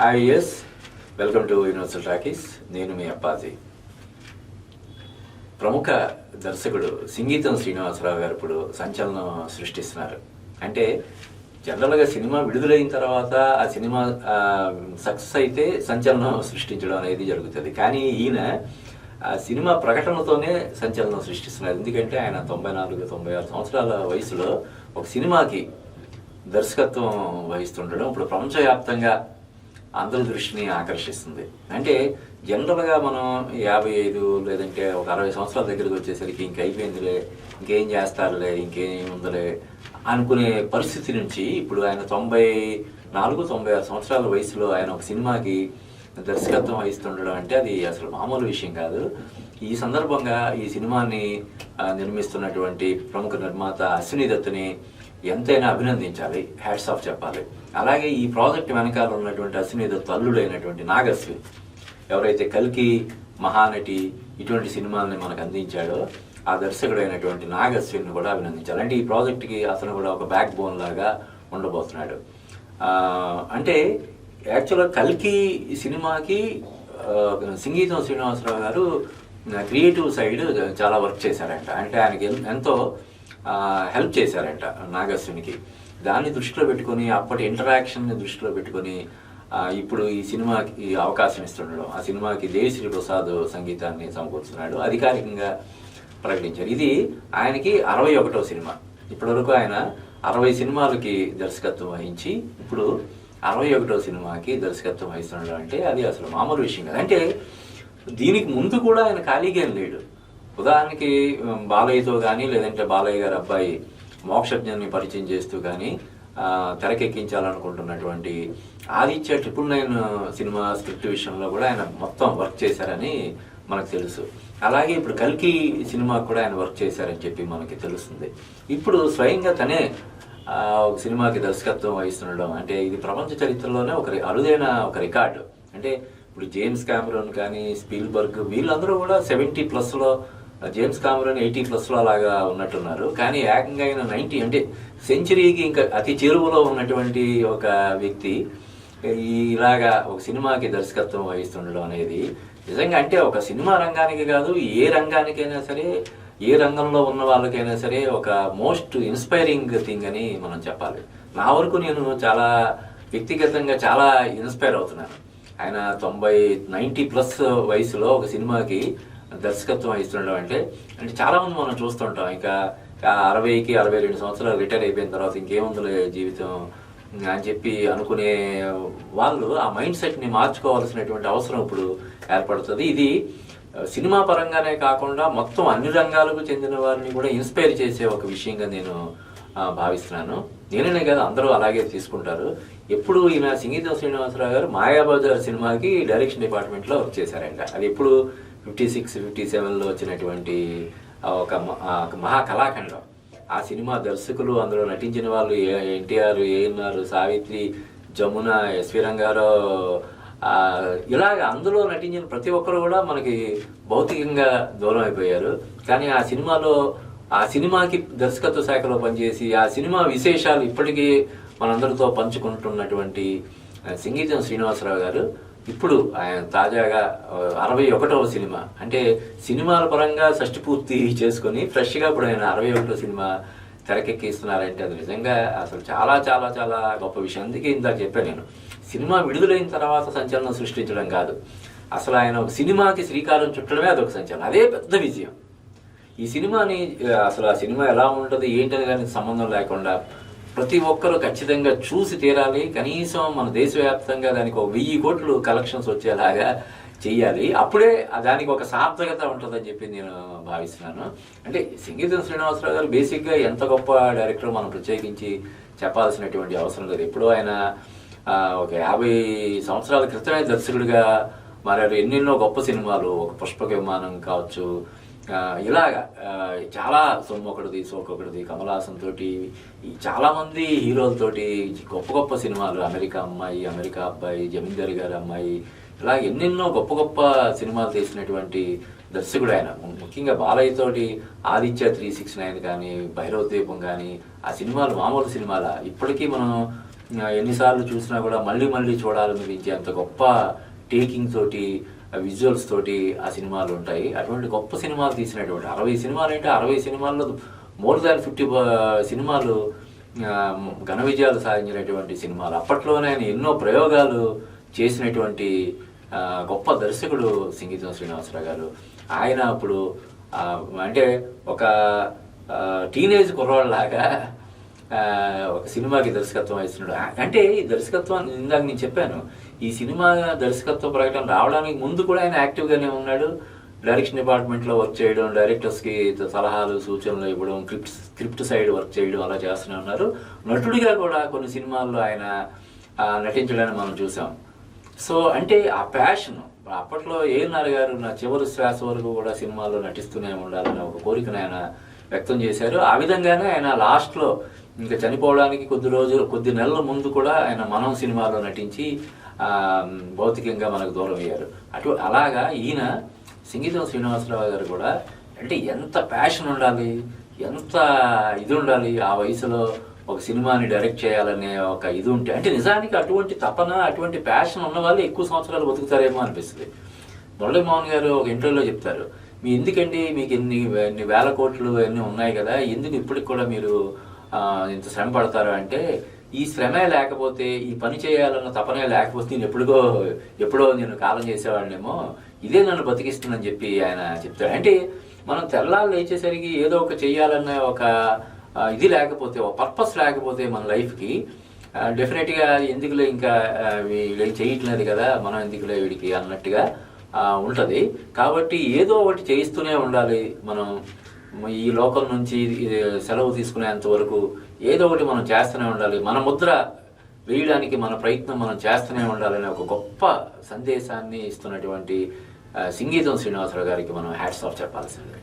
Hi yes welcome to Universal Talkies. నేను మీ అప్పాజీ. ప్రముఖ దర్శకుడు సంగీతం శ్రీనివాసరావు గారు ఇప్పుడు సంచలనం సృష్టిస్తున్నారు. అంటే జనరల్గా సినిమా విడుదలైన తర్వాత ఆ సినిమా సక్సెస్ అయితే సంచలనం సృష్టించడం అనేది జరుగుతుంది. కానీ ఈయన ఆ సినిమా ప్రకటనతోనే సంచలనం సృష్టిస్తున్నారు. ఎందుకంటే ఆయన తొంభై నాలుగు తొంభై ఆరు సంవత్సరాల వయసులో ఒక సినిమాకి దర్శకత్వం వహిస్తుండడం ఇప్పుడు ప్రపంచవ్యాప్తంగా అందరి దృష్టిని ఆకర్షిస్తుంది. అంటే జనరల్గా మనం యాభై ఐదు లేదంటే ఒక అరవై సంవత్సరాల దగ్గరికి వచ్చేసరికి ఇంక అయిపోయిందిలే ఇంకేం చేస్తారులే ఇంకేం ఉందిలే అనుకునే పరిస్థితి నుంచి ఇప్పుడు ఆయన తొంభై నాలుగు తొంభై ఆరు సంవత్సరాల వయసులో ఆయన ఒక సినిమాకి దర్శకత్వం వహిస్తుండడం అంటే అది అసలు మామూలు విషయం కాదు. ఈ సందర్భంగా ఈ సినిమాని నిర్మిస్తున్నటువంటి ప్రముఖ నిర్మాత అశ్విని దత్తుని ఎంతైనా అభినందించాలి. హ్యాట్స్ ఆఫ్ చెప్పాలి. అలాగే ఈ ప్రాజెక్ట్ వెనకాల ఉన్నటువంటి అశ్విని దత్తు అల్లుడైనటువంటి నాగశ్వి ఎవరైతే కల్కి మహానటి ఇటువంటి సినిమాల్ని మనకు అందించాడో ఆ దర్శకుడు అయినటువంటి నాగశ్విని కూడా అభినందించాలి. అంటే ఈ ప్రాజెక్ట్కి అతను కూడా ఒక బ్యాక్ బోన్ లాగా ఉండబోతున్నాడు. అంటే యాక్చువల్గా కల్కి సినిమాకి ఆ, సంగీతం శ్రీనివాసరావు గారు క్రియేటివ్ సైడ్ చాలా వర్క్ చేశారంట. అంటే ఆయనకి ఎంతో హెల్ప్ చేశారంట నాగశ్వినికి దాన్ని దృష్టిలో పెట్టుకొని అప్పటి ఇంటరాక్షన్ని దృష్టిలో పెట్టుకొని ఇప్పుడు ఈ సినిమాకి అవకాశం ఇస్తుండడం ఆ సినిమాకి దేవిశ్రీ ప్రసాద్ సంగీతాన్ని సమకూర్చున్నాడు అధికారికంగా ప్రకటించారు. ఇది ఆయనకి అరవై ఒకటో సినిమా. ఇప్పటివరకు ఆయన అరవై సినిమాలకి దర్శకత్వం వహించి ఇప్పుడు అరవై ఒకటో సినిమాకి దర్శకత్వం వహిస్తుండడం అంటే అది అసలు మామూలు విషయం కాదు. అంటే దీనికి ముందు కూడా ఆయన ఖాళీగా ఏం లేడు. ఉదాహరణకి బాలయ్యతో కానీ లేదంటే బాలయ్య గారి అబ్బాయి మోక్షజ్ఞాన్ని పరిచయం చేస్తూ కానీ తెరకెక్కించాలనుకుంటున్నటువంటి Aditya triple nine cinema script విషయంలో కూడా ఆయన మొత్తం వర్క్ చేశారని మనకు తెలుసు. అలాగే ఇప్పుడు కల్కి సినిమా కూడా ఆయన వర్క్ చేశారని చెప్పి మనకి తెలుస్తుంది. ఇప్పుడు స్వయంగా తనే ఒక సినిమాకి దర్శకత్వం వహిస్తుండడం అంటే ఇది ప్రపంచ చరిత్రలోనే ఒక అరుదైన ఒక రికార్డు. అంటే ఇప్పుడు జేమ్స్ కామరన్ కానీ స్పీల్బర్గ్ వీళ్ళందరూ కూడా సెవెంటీ ప్లస్లో జేమ్స్ కామరన్ ఎయిటీ ప్లస్లో అలాగా ఉన్నట్టున్నారు. కానీ ఏకంగా ఆయన నైంటీ అంటే సెంచరీకి ఇంకా అతి చేరువలో ఉన్నటువంటి ఒక వ్యక్తి ఇలాగా ఒక సినిమాకి దర్శకత్వం వహిస్తుండడం అనేది నిజంగా అంటే ఒక సినిమా రంగానికి కాదు ఏ రంగానికైనా సరే ఏ రంగంలో ఉన్న వాళ్ళకైనా సరే ఒక మోస్ట్ ఇన్స్పైరింగ్ థింగ్ అని మనం చెప్పాలి. నా వరకు నేను చాలా వ్యక్తిగతంగా చాలా ఇన్స్పైర్ అవుతున్నాను. ఆయన తొంభై నైంటీ ప్లస్ వయసులో ఒక సినిమాకి దర్శకత్వం వహిస్తుండడం అంటే అంటే చాలామంది మనం చూస్తుంటాం ఇంకా అరవైకి అరవై రెండు సంవత్సరాలు రిటైర్ అయిపోయిన తర్వాత ఇంకేముందిలే జీవితం అని చెప్పి అనుకునే వాళ్ళు ఆ మైండ్ సెట్ని మార్చుకోవాల్సినటువంటి అవసరం ఇప్పుడు ఏర్పడుతుంది. ఇది సినిమా పరంగానే కాకుండా మొత్తం అన్ని రంగాలకు చెందిన వారిని కూడా ఇన్స్పైర్ చేసే ఒక విషయంగా నేను భావిస్తున్నాను. నేననే కాదు అందరూ అలాగే తీసుకుంటారు. ఎప్పుడు ఈయన సింగీతం శ్రీనివాసరావు గారు మాయాబజార్ సినిమాకి డైరెక్షన్ డిపార్ట్మెంట్లో వర్క్ చేశారంట. అది ఎప్పుడు ఫిఫ్టీ సిక్స్ ఫిఫ్టీ సెవెన్లో వచ్చినటువంటి ఒక మహాకళాఖండం ఆ, మహా కళాఖండం ఆ సినిమా దర్శకులు అందులో నటించిన వాళ్ళు NTR ANR Savitri Jamuna SV Rangarao ఇలాగ అందులో నటించిన ప్రతి ఒక్కరు కూడా మనకి భౌతికంగా దూరం అయిపోయారు. కానీ ఆ సినిమాలో ఆ సినిమాకి దర్శకత్వ శాఖలో పనిచేసి ఆ సినిమా విశేషాలు ఇప్పటికీ మనందరితో పంచుకుంటున్నటువంటి సింగీజం శ్రీనివాసరావు గారు. ఇప్పుడు ఆయన తాజాగా అరవై ఒకటవ సినిమా. అంటే సినిమాల పరంగా షష్టి పూర్తి చేసుకొని ఫ్రెష్గా ఇప్పుడు ఆయన అరవై ఒకటో సినిమా తెరకెక్కిస్తున్నారంటే అది నిజంగా అసలు చాలా చాలా చాలా గొప్ప విషయం. అందుకే ఇందాక చెప్పాను నేను సినిమా విడుదలైన తర్వాత సంచలనం సృష్టించడం కాదు. అసలు ఆయన ఒక సినిమాకి శ్రీకారం చుట్టడమే అదొక సంచలనం. అదే పెద్ద విజయం. ఈ సినిమాని అసలు ఆ సినిమా ఎలా ఉంటుంది ఏంటని కానీ సంబంధం లేకుండా ప్రతి ఒక్కరూ ఖచ్చితంగా చూసి తీరాలి. కనీసం మన దేశవ్యాప్తంగా దానికి ఒక వెయ్యి కోట్లు కలెక్షన్స్ వచ్చేలాగా చేయాలి అప్పుడే దానికి ఒక సార్థకత ఉంటుందని చెప్పి నేను భావిస్తున్నాను. అంటే సంగీతం శ్రీనివాసరావు గారు బేసిక్గా ఎంత గొప్ప డైరెక్టర్ మనం ప్రత్యేకించి చెప్పాల్సినటువంటి అవసరం లేదు. ఎప్పుడూ ఆయన ఒక యాభై సంవత్సరాల క్రితమే దర్శకుడిగా మారారు. ఎన్నెన్నో గొప్ప సినిమాలు ఒక పుష్పక విమానం కావచ్చు ఇలాగా ఆ, చాలా సొమ్మొకటిది సోకొకటిది కమలాసన్ తోటి చాలామంది హీరోలతోటి గొప్ప గొప్ప సినిమాలు అమెరికా అమ్మాయి అమెరికా అబ్బాయి జమీందారి గారి అమ్మాయి ఇలా ఎన్నెన్నో గొప్ప గొప్ప సినిమాలు తీసినటువంటి దర్శకుడు ఆయన. ముఖ్యంగా బాలయ్య తోటి ఆదిత్య త్రీ సిక్స్ నైన్ కానీ భైరవ దీపం కానీ ఆ సినిమాలు మామూలు సినిమాల? ఇప్పటికీ మనం ఎన్నిసార్లు చూసినా కూడా మళ్ళీ మళ్ళీ చూడాలనిపించే అంత గొప్ప టేకింగ్ తోటి విజువల్స్ తోటి ఆ సినిమాలు ఉంటాయి. అటువంటి గొప్ప సినిమాలు తీసినటువంటి అరవై సినిమాలు అంటే అరవై సినిమాల్లో మోర్ దాన్ ఫిఫ్టీ సినిమాలు ఘన విజయాలు సాధించినటువంటి సినిమాలు. అప్పట్లోనే ఆయన ఎన్నో ప్రయోగాలు చేసినటువంటి గొప్ప దర్శకుడు సింగీతం శ్రీనివాసరావు గారు. ఆయన అప్పుడు అంటే ఒక టీనేజ్ కుర్రాళ్ళలాగా ఒక సినిమాకి దర్శకత్వం ఇస్తున్నాడు అంటే ఈ దర్శకత్వం ఇందాక నేను చెప్పాను. ఈ సినిమా దర్శకత్వ ప్రకటన రావడానికి ముందు కూడా ఆయన యాక్టివ్గానే ఉన్నాడు. డైరెక్షన్ డిపార్ట్మెంట్లో వర్క్ చేయడం డైరెక్టర్స్కి సలహాలు సూచనలు ఇవ్వడం స్క్రిప్ట్ స్క్రిప్ట్ సైడ్ వర్క్ చేయడం అలా చేస్తూనే ఉన్నారు. నటుడిగా కూడా కొన్ని సినిమాల్లో ఆయన నటించడాన్ని మనం చూసాం. సో అంటే ఆ ప్యాషన్ అప్పట్లో ఏఎన్ఆర్ గారు నా చివరి శ్వాస వరకు కూడా సినిమాల్లో నటిస్తూనే ఉండాలని ఒక కోరికను ఆయన వ్యక్తం చేశారు. ఆ విధంగానే ఆయన లాస్ట్లో ఇంకా చనిపోవడానికి కొద్ది రోజులు కొద్ది నెలల ముందు కూడా ఆయన మనం సినిమాలో నటించి భౌతికంగా మనకు దూరం అయ్యారు. అటు అలాగా ఈయన సింగీతం శ్రీనివాసరావు గారు కూడా అంటే ఎంత ప్యాషన్ ఉండాలి ఎంత ఇది ఉండాలి ఆ వయసులో ఒక సినిమాని డైరెక్ట్ చేయాలనే ఒక ఇది ఉంటే అంటే నిజానికి అటువంటి తపన అటువంటి ప్యాషన్ ఉన్న వాళ్ళు ఎక్కువ సంవత్సరాలు బతుకుతారేమో అనిపిస్తుంది. మురళీమోహన్ గారు ఒక ఇంటర్వ్యూలో చెప్తారు మీ ఎందుకండి మీకు ఎన్ని ఎన్ని వేల కోట్లు అన్నీ ఉన్నాయి కదా ఎందుకు ఇప్పటికి కూడా మీరు ఇంత శ్రమ పడతారు అంటే ఈ శ్రమే లేకపోతే ఈ పని చేయాలన్న తపనే లేకపోతే నేను ఎప్పుడుగో ఎప్పుడో నేను కాలం చేసేవాడినేమో ఇదే నన్ను బతికిస్తుందని చెప్పి ఆయన చెప్తాడు. అంటే మనం తెల్లాలు లేచేసరికి ఏదో ఒక చేయాలన్న ఒక ఇది లేకపోతే ఒక పర్పస్ లేకపోతే మన లైఫ్కి డెఫినెట్గా ఎందుకులే ఇంకా ఆ, చేయట్లేదు కదా మనం ఎందుకులే వీడికి అన్నట్టుగా ఉంటుంది. కాబట్టి ఏదో ఒకటి చేయిస్తూనే ఉండాలి మనం. ఈ లోకం నుంచి ఇది సెలవు తీసుకునేంత వరకు ఏదో ఒకటి మనం చేస్తూనే ఉండాలి. మన ముద్ర వేయడానికి మన ప్రయత్నం మనం చేస్తూనే ఉండాలనే ఒక గొప్ప సందేశాన్ని ఇస్తున్నటువంటి సింగీతం శ్రీనివాసరావు గారికి మనం హ్యాట్స్ ఆఫ్ చెప్పాల్సిందే.